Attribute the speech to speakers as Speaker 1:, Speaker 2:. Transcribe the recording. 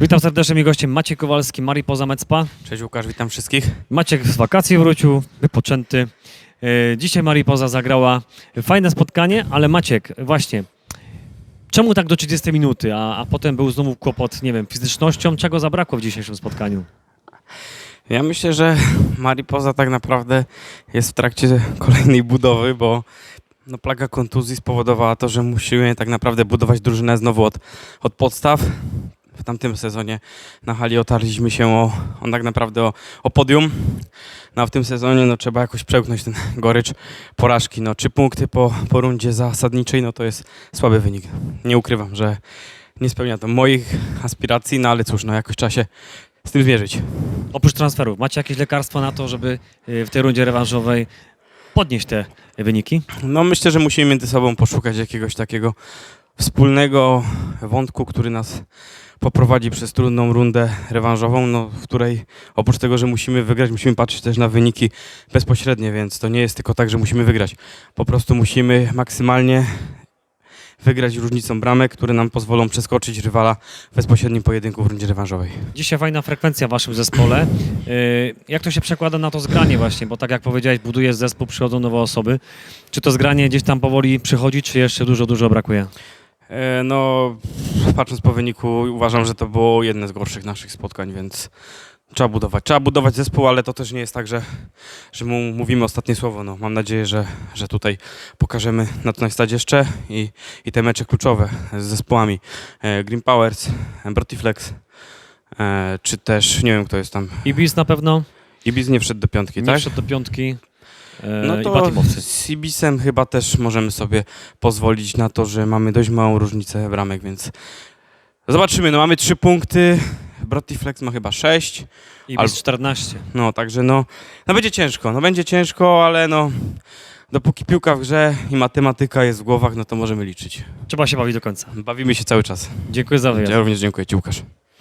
Speaker 1: Witam serdecznie, moim gościem Maciek Kowalski, Mariposa Mecpa.
Speaker 2: Cześć Łukasz, witam wszystkich.
Speaker 1: Maciek z wakacji wrócił, wypoczęty. E, Dzisiaj Mariposa zagrała fajne spotkanie, ale Maciek, właśnie, czemu tak do 30 minuty, a, a potem był znowu kłopot, nie wiem, fizycznością? Czego zabrakło w dzisiejszym spotkaniu?
Speaker 2: Ja myślę, że Mariposa tak naprawdę jest w trakcie kolejnej budowy, bo no, plaga kontuzji spowodowała to, że musimy tak naprawdę budować drużynę znowu od, od podstaw. W tamtym sezonie na hali otarliśmy się o, o tak naprawdę o, o podium. No a w tym sezonie no, trzeba jakoś przełknąć ten gorycz porażki. No, trzy punkty po, po rundzie zasadniczej, no to jest słaby wynik. Nie ukrywam, że nie spełnia to moich aspiracji, no ale cóż, no jakoś trzeba się z tym zmierzyć.
Speaker 1: Oprócz transferów, macie jakieś lekarstwa na to, żeby e, w tej rundzie rewanżowej podnieść te wyniki?
Speaker 2: No myślę, że musimy między sobą poszukać jakiegoś takiego wspólnego wątku, który nas poprowadzi przez trudną rundę rewanżową, no, w której oprócz tego, że musimy wygrać, musimy patrzeć też na wyniki bezpośrednie, więc to nie jest tylko tak, że musimy wygrać. Po prostu musimy maksymalnie wygrać różnicą bramek, które nam pozwolą przeskoczyć rywala w bezpośrednim pojedynku w rundzie rewanżowej.
Speaker 1: Dzisiaj fajna frekwencja w waszym zespole. E, Jak to się przekłada na to zgranie właśnie? Bo tak jak powiedziałeś, budujesz zespół, przychodzą nowe osoby. Czy to zgranie gdzieś tam powoli przychodzi, czy jeszcze dużo, dużo brakuje?
Speaker 2: E, No, patrząc po wyniku, uważam, że to było jedne z gorszych naszych spotkań, więc trzeba budować. Trzeba budować zespół, ale to też nie jest tak, że, że mu mówimy ostatnie słowo. No, mam nadzieję, że, że tutaj pokażemy na to stać jeszcze i, i te mecze kluczowe z zespołami. E, Green Powers, Brotiflex, e, czy też, nie wiem kto jest tam,
Speaker 1: Ibis na pewno
Speaker 2: Ibis nie wszedł do piątki,
Speaker 1: nie
Speaker 2: tak?
Speaker 1: wszedł do piątki. E,
Speaker 2: No
Speaker 1: I
Speaker 2: to
Speaker 1: Batimowcy.
Speaker 2: z Ibisem chyba też możemy sobie pozwolić na to, że mamy dość małą różnicę bramek, więc zobaczymy. No mamy trzy punkty, Brotiflex ma chyba sześć,
Speaker 1: Ibis
Speaker 2: albo-
Speaker 1: 14.
Speaker 2: no także no, no będzie ciężko, no będzie ciężko, ale no dopóki piłka w grze i matematyka jest w głowach, no to możemy liczyć.
Speaker 1: Trzeba się bawić do końca.
Speaker 2: Bawimy się cały czas.
Speaker 1: Dziękuję za wywiad.
Speaker 2: Ja również dziękuję Ci Łukasz.